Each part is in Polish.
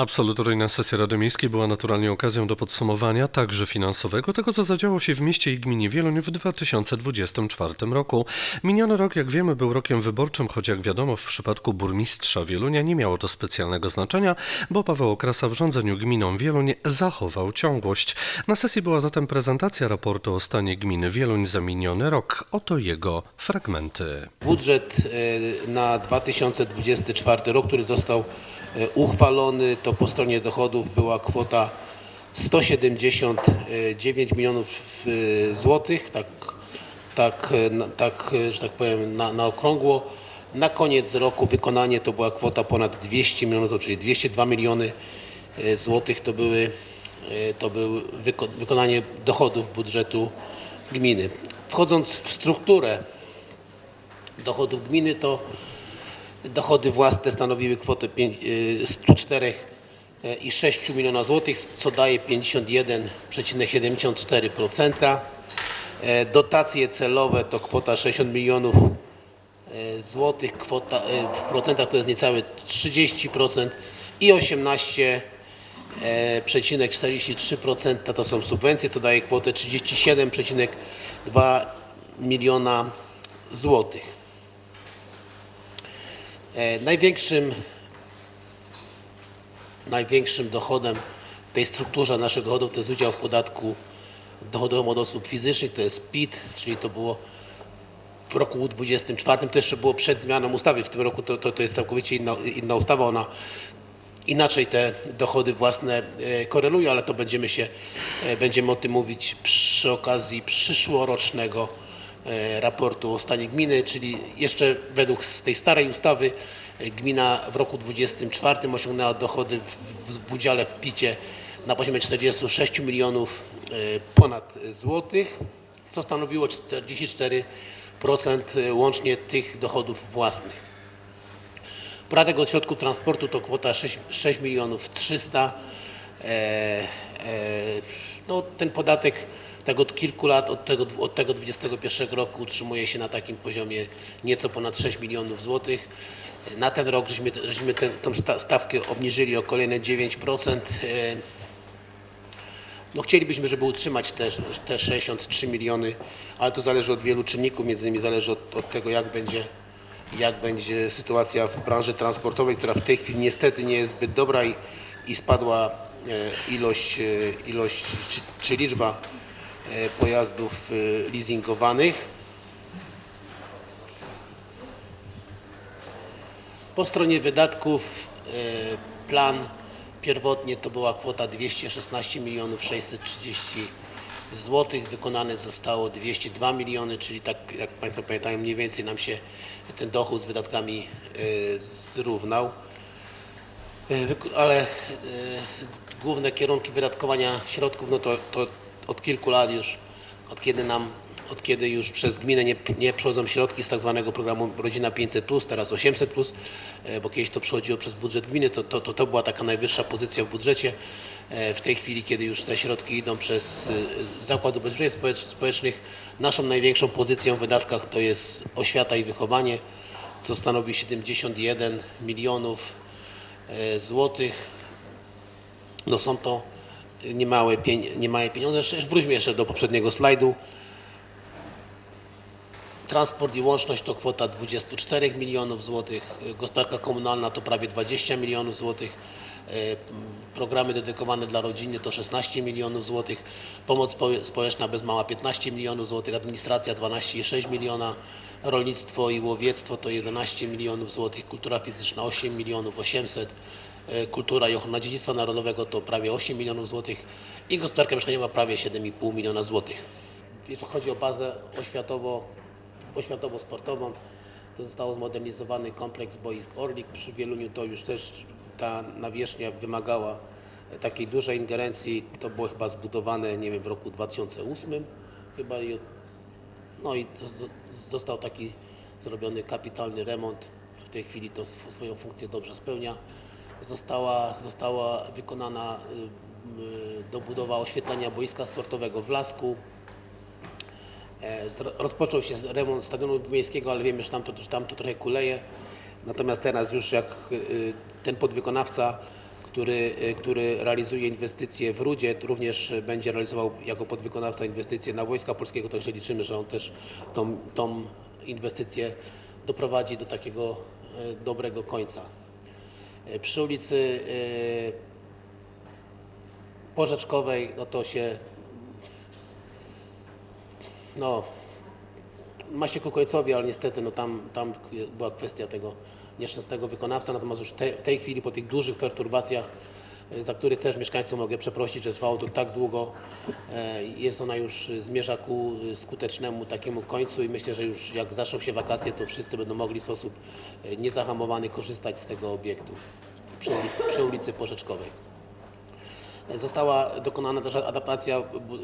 Absolutoryjna sesja Rady Miejskiej była naturalnie okazją do podsumowania także finansowego tego, co zadziało się w mieście i gminie Wieluń w 2024 roku. Miniony rok, jak wiemy, był rokiem wyborczym, choć jak wiadomo w przypadku burmistrza Wielunia nie miało to specjalnego znaczenia, bo Paweł Okrasa w rządzeniu gminą Wieluń zachował ciągłość. Na sesji była zatem prezentacja raportu o stanie gminy Wieluń za miniony rok. Oto jego fragmenty. Budżet e, na 2024 rok, który został uchwalony, to po stronie dochodów była kwota 179 milionów e, złotych, tak, tak, e, tak, e, że tak powiem, na, na okrągło. Na koniec roku wykonanie to była kwota ponad 200 milionów złotych, czyli 202 miliony e, złotych to były e, to był wyko- wykonanie dochodów budżetu gminy. Wchodząc w strukturę dochodów gminy, to dochody własne stanowiły kwotę pięć- y, 104,6 miliona złotych, co daje 51,74%. E, Dotacje celowe to kwota 60 milionów e, złotych, kwota, e, w procentach to jest niecałe 30% i 18,43% to są subwencje, co daje kwotę 37,2 miliona złotych. E, Największym, największym dochodem w tej strukturze naszych dochodów to jest udział w podatku dochodowym od osób fizycznych, to jest PIT, czyli to było w roku 24, to jeszcze było przed zmianą ustawy, w tym roku to, to, to jest całkowicie inna, inna ustawa, ona inaczej te dochody własne e, korelują, ale to będziemy się, e, będziemy o tym mówić przy okazji przyszłorocznego raportu o stanie gminy, czyli jeszcze według tej starej ustawy e, gmina w roku 24 osiągnęła dochody w, w, udziale w PIT-cie na poziomie 46 milionów e, ponad złotych, co stanowiło 44% łącznie tych dochodów własnych. Podatek od środków transportu to kwota 6, 6 milionów 300. E, e, no, ten podatek tak od kilku lat, od tego, od tego 21 roku utrzymuje się na takim poziomie nieco ponad 6 milionów złotych. Na ten rok żeśmy, żeśmy tę stawkę obniżyli o kolejne 9%. E, no chcielibyśmy, żeby utrzymać te, te 63 miliony, ale to zależy od wielu czynników, między innymi zależy od, od tego, jak będzie, jak będzie sytuacja w branży transportowej, która w tej chwili niestety nie jest zbyt dobra i, i spadła e, ilość, e, ilość czy, czy liczba pojazdów e, leasingowanych. Po stronie wydatków e, plan pierwotnie to była kwota 216 milionów 630 złotych. Wykonane zostało 202 miliony, czyli tak jak Państwo pamiętają mniej więcej nam się ten dochód z wydatkami e, zrównał. E, Ale e, główne kierunki wydatkowania środków, no to, to od kilku lat już, od kiedy nam, od kiedy już przez gminę nie, nie środki z tak zwanego programu Rodzina 500+, teraz 800+, e, bo kiedyś to przechodziło przez budżet gminy, to, to, to, to była taka najwyższa pozycja w budżecie. E, W tej chwili, kiedy już te środki idą przez e, Zakład Ubezpieczeń Społecz- Społecznych, naszą największą pozycją w wydatkach to jest oświata i wychowanie, co stanowi 71 milionów złotych. No są to niemałe, niemałe pieniądze. Wróćmy jeszcze do poprzedniego slajdu. Transport i łączność to kwota 24 milionów złotych. Gospodarka komunalna to prawie 20 milionów złotych. E, Programy dedykowane dla rodziny to 16 milionów złotych. Pomoc spo- społeczna bez mała 15 milionów złotych. Administracja 12,6 miliona. Rolnictwo i łowiectwo to 11 milionów złotych. Kultura fizyczna 8 milionów 800. E, Kultura i ochrona dziedzictwa narodowego to prawie 8 milionów złotych i gospodarka mieszkaniowa prawie 7,5 miliona złotych. Jeżeli chodzi o bazę oświatowo, oświatowo-sportową, to został zmodernizowany kompleks boisk Orlik. Przy Wieluniu to już też ta nawierzchnia wymagała takiej dużej ingerencji. To było chyba zbudowane, nie wiem, w roku 2008 chyba no i został taki zrobiony kapitalny remont. W tej chwili to sw- swoją funkcję dobrze spełnia. Została, została wykonana y, y, dobudowa oświetlenia boiska sportowego w Lasku. E, Rozpoczął się remont stadionu miejskiego, ale wiemy, że tam to, że tam to trochę kuleje. Natomiast teraz już jak y, ten podwykonawca, który, który realizuje inwestycje w Rudzie, również będzie realizował jako podwykonawca inwestycje na Wojska Polskiego, także liczymy, że on też tą, tą inwestycję doprowadzi do takiego y, dobrego końca. Y, Przy ulicy y, Porzeczkowej, no to się no, ma się ku końcowi, ale niestety no tam, tam była kwestia tego nieszczęsnego wykonawca, natomiast już te, w tej chwili po tych dużych perturbacjach, e, za które też mieszkańców mogę przeprosić, że trwało to tak długo, e, jest ona już, e, zmierza ku e, skutecznemu takiemu końcu i myślę, że już jak zaczną się wakacje, to wszyscy będą mogli w sposób e, niezahamowany korzystać z tego obiektu przy ulicy, przy ulicy Porzeczkowej. Została dokonana też adaptacja bu-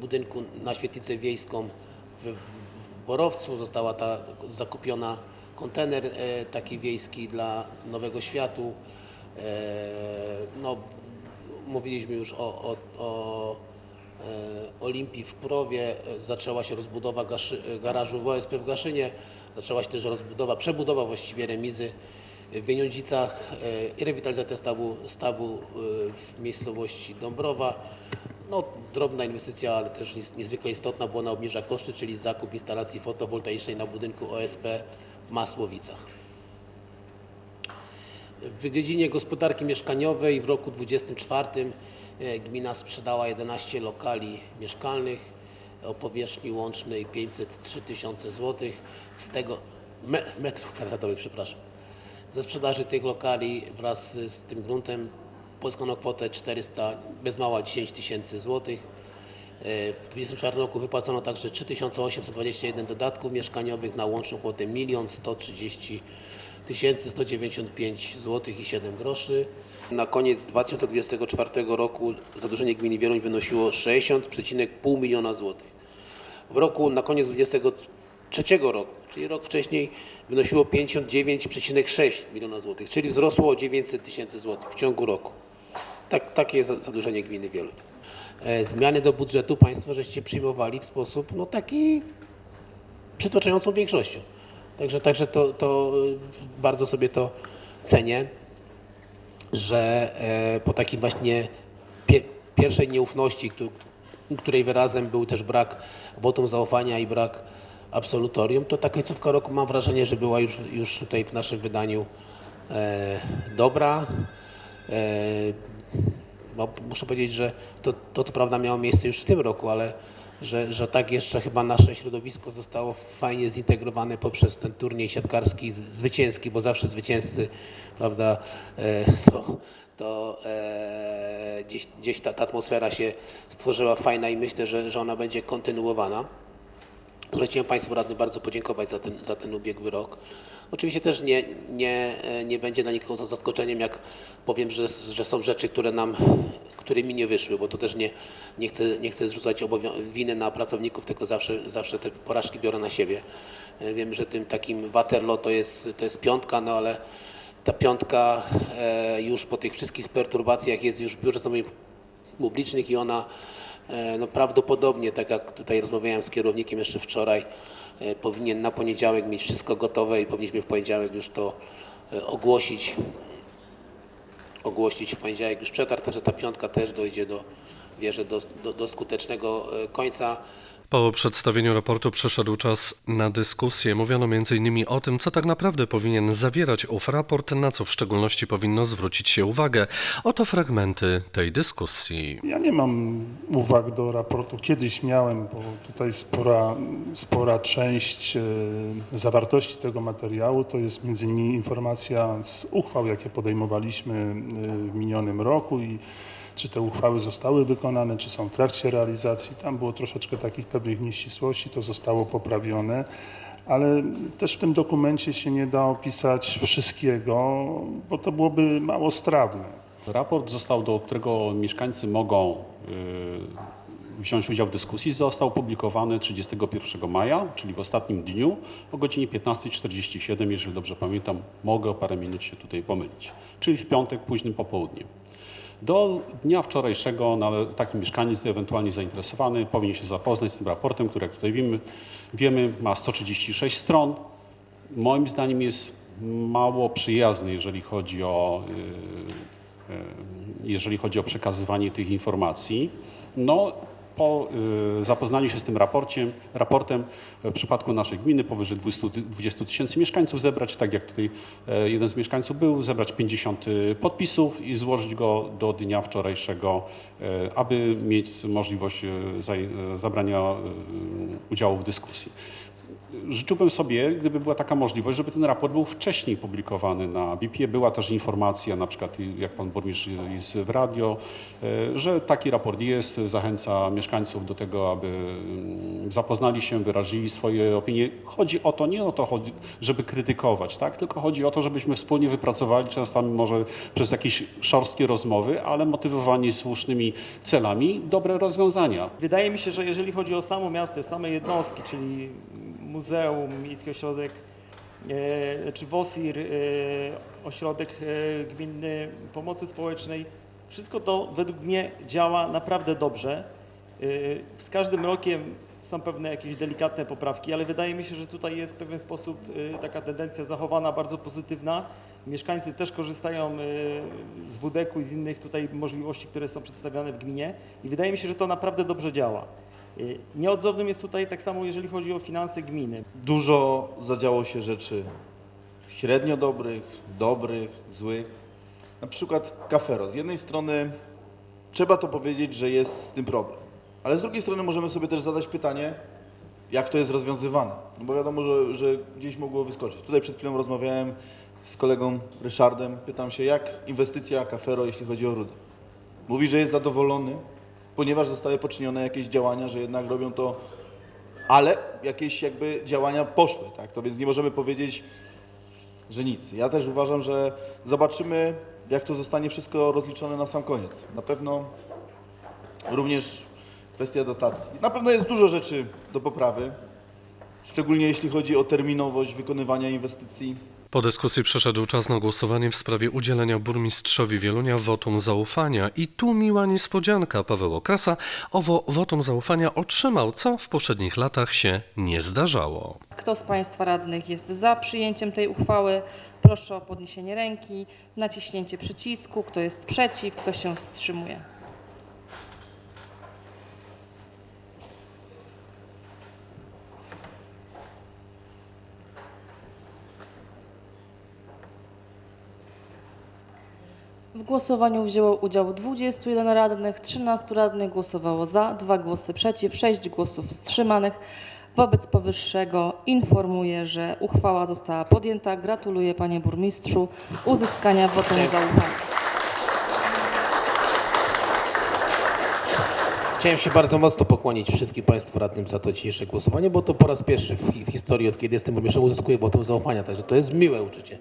budynku na świetlicę wiejską w, Borowcu. Została ta zakupiona kontener e, taki wiejski dla Nowego Światu. E, No, mówiliśmy już o, o, o e, Olimpii w Kurowie. Zaczęła się rozbudowa gaszy, garażu WSP w Gaszynie. Zaczęła się też rozbudowa, przebudowa właściwie remizy w Bieniądzicach e, i rewitalizacja stawu, stawu w miejscowości Dąbrowa. No, drobna inwestycja, ale też niezwykle istotna, bo ona obniża koszty, czyli zakup instalacji fotowoltaicznej na budynku OSP w Masłowicach. W dziedzinie gospodarki mieszkaniowej w roku 2024 e, gmina sprzedała 11 lokali mieszkalnych o powierzchni łącznej 503 tysiące złotych, z tego me, metrów kwadratowych, przepraszam. Ze sprzedaży tych lokali wraz z, tym gruntem pozyskano kwotę 400, bez mała 10 tysięcy złotych. E, W 2024 roku wypłacono także 3821 dodatków mieszkaniowych na łączną kwotę 1 130 195 zł i 7 groszy. Na koniec 2024 roku zadłużenie gminy Wieluń wynosiło 60,5 miliona złotych. W roku na koniec 2023 roku, czyli rok wcześniej, wynosiło 59,6 miliona złotych, czyli wzrosło o 900 tysięcy złotych w ciągu roku. Tak, takie jest za- zadłużenie gminy Wieluń. E, Zmiany do budżetu Państwo żeście przyjmowali w sposób no, taki przytłaczającą większością. Także, także to, to y, bardzo sobie to cenię, że e, po takiej właśnie pie, pierwszej nieufności, któ- której wyrazem był też brak wotum zaufania i brak absolutorium, to ta końcówka roku mam wrażenie, że była już, już tutaj w naszym wydaniu e, dobra. E, no, muszę powiedzieć, że to, to co prawda miało miejsce już w tym roku, ale że, że tak jeszcze chyba nasze środowisko zostało fajnie zintegrowane poprzez ten turniej siatkarski zwycięski, bo zawsze zwycięzcy, prawda, e, to, to e, gdzieś, gdzieś ta, ta atmosfera się stworzyła fajna i myślę, że, że ona będzie kontynuowana. Chciałem Państwu radnym bardzo podziękować za ten, za ten ubiegły rok. Oczywiście też nie, nie, nie będzie dla nikogo za zaskoczeniem, jak powiem, że, że są rzeczy, które nam, które mi nie wyszły, bo to też nie, nie, chcę, nie chcę zrzucać winy na pracowników, tylko zawsze, zawsze te porażki biorę na siebie. E, Wiem, że tym takim Waterloo to jest, to jest piątka, no ale ta piątka e, już po tych wszystkich perturbacjach jest już w biurze zamówień publicznych i ona e, no, prawdopodobnie, tak jak tutaj rozmawiałem z kierownikiem jeszcze wczoraj, powinien na poniedziałek mieć wszystko gotowe i powinniśmy w poniedziałek już to ogłosić. Ogłosić w poniedziałek już przetarg, także ta piątka też dojdzie do, wierzę, do, do, do skutecznego e, końca. Po przedstawieniu raportu przyszedł czas na dyskusję. Mówiono m.in. o tym, co tak naprawdę powinien zawierać ów raport, na co w szczególności powinno zwrócić się uwagę. Oto fragmenty tej dyskusji. Ja nie mam uwag do raportu. Kiedyś miałem, bo tutaj spora, spora część e, zawartości tego materiału to jest między innymi informacja z uchwał, jakie podejmowaliśmy e, w minionym roku i czy te uchwały zostały wykonane, czy są w trakcie realizacji. Tam było troszeczkę takich pewnych nieścisłości, to zostało poprawione. Ale też w tym dokumencie się nie da opisać wszystkiego, bo to byłoby mało strawne. Raport został, do którego mieszkańcy mogą y, wziąć udział w dyskusji, został opublikowany 31 maja, czyli w ostatnim dniu o godzinie 15.47, jeżeli dobrze pamiętam, mogę o parę minut się tutaj pomylić, czyli w piątek późnym popołudniem. Do dnia wczorajszego taki mieszkaniec ewentualnie zainteresowany powinien się zapoznać z tym raportem, który jak tutaj wiemy, wiemy ma 136 stron. Moim zdaniem jest mało przyjazny, jeżeli chodzi o jeżeli chodzi o przekazywanie tych informacji. No, po y, zapoznaniu się z tym raporciem, raportem w przypadku naszej gminy powyżej 20 ty- 20 tysięcy mieszkańców zebrać, tak jak tutaj e, jeden z mieszkańców był, zebrać 50 podpisów i złożyć go do dnia wczorajszego, e, aby mieć możliwość e, e, zabrania e, udziału w dyskusji. Życzyłbym sobie, gdyby była taka możliwość, żeby ten raport był wcześniej publikowany na BIP. Była też informacja, na przykład jak pan burmistrz jest w radio, e, że taki raport jest, zachęca mieszkańców do tego, aby mm, zapoznali się, wyrazili swoje opinie. Chodzi o to, nie o to, żeby krytykować, tak? tylko chodzi o to, żebyśmy wspólnie wypracowali, czasami może przez jakieś szorstkie rozmowy, ale motywowani słusznymi celami, dobre rozwiązania. Wydaje mi się, że jeżeli chodzi o samo miasto, same jednostki, czyli muzeum, miejski ośrodek, e, czy WOSIR, e, ośrodek e, gminny pomocy społecznej, wszystko to według mnie działa naprawdę dobrze. Z każdym rokiem są pewne jakieś delikatne poprawki, ale wydaje mi się, że tutaj jest w pewien sposób taka tendencja zachowana bardzo pozytywna. Mieszkańcy też korzystają z WDK-u i z innych tutaj możliwości, które są przedstawiane w gminie i wydaje mi się, że to naprawdę dobrze działa. Y, Nieodzownym jest tutaj tak samo, jeżeli chodzi o finanse gminy. Dużo zadziało się rzeczy średnio dobrych, dobrych, złych. Na przykład kafero. Z jednej strony trzeba to powiedzieć, że jest z tym problem. Ale z drugiej strony możemy sobie też zadać pytanie, jak to jest rozwiązywane. No bo wiadomo, że, że gdzieś mogło wyskoczyć. Tutaj przed chwilą rozmawiałem z kolegą Ryszardem. Pytam się, jak inwestycja kafero, jeśli chodzi o rudę. Mówi, że jest zadowolony, ponieważ zostały poczynione jakieś działania, że jednak robią to ale jakieś jakby działania poszły, tak? To więc nie możemy powiedzieć, że nic. Ja też uważam, że zobaczymy, jak to zostanie wszystko rozliczone na sam koniec. Na pewno również kwestia dotacji. Na pewno jest dużo rzeczy do poprawy, szczególnie jeśli chodzi o terminowość wykonywania inwestycji. Po dyskusji przyszedł czas na głosowanie w sprawie udzielenia burmistrzowi Wielunia wotum zaufania i tu miła niespodzianka. Paweł Okrasa owo wotum zaufania otrzymał, co w poprzednich latach się nie zdarzało. Kto z Państwa radnych jest za przyjęciem tej uchwały? Proszę o podniesienie ręki, naciśnięcie przycisku. Kto jest przeciw? Kto się wstrzymuje? Głosowaniu wzięło udział 21 radnych, 13 radnych głosowało za, 2 głosy przeciw, 6 głosów wstrzymanych. Wobec powyższego informuję, że uchwała została podjęta. Gratuluję panie burmistrzu uzyskania wotum zaufania. Chciałem się bardzo mocno pokłonić wszystkim Państwu radnym za to dzisiejsze głosowanie, bo to po raz pierwszy w, hi- w historii, od kiedy jestem burmistrzem, uzyskuję wotum zaufania, także to jest miłe uczucie.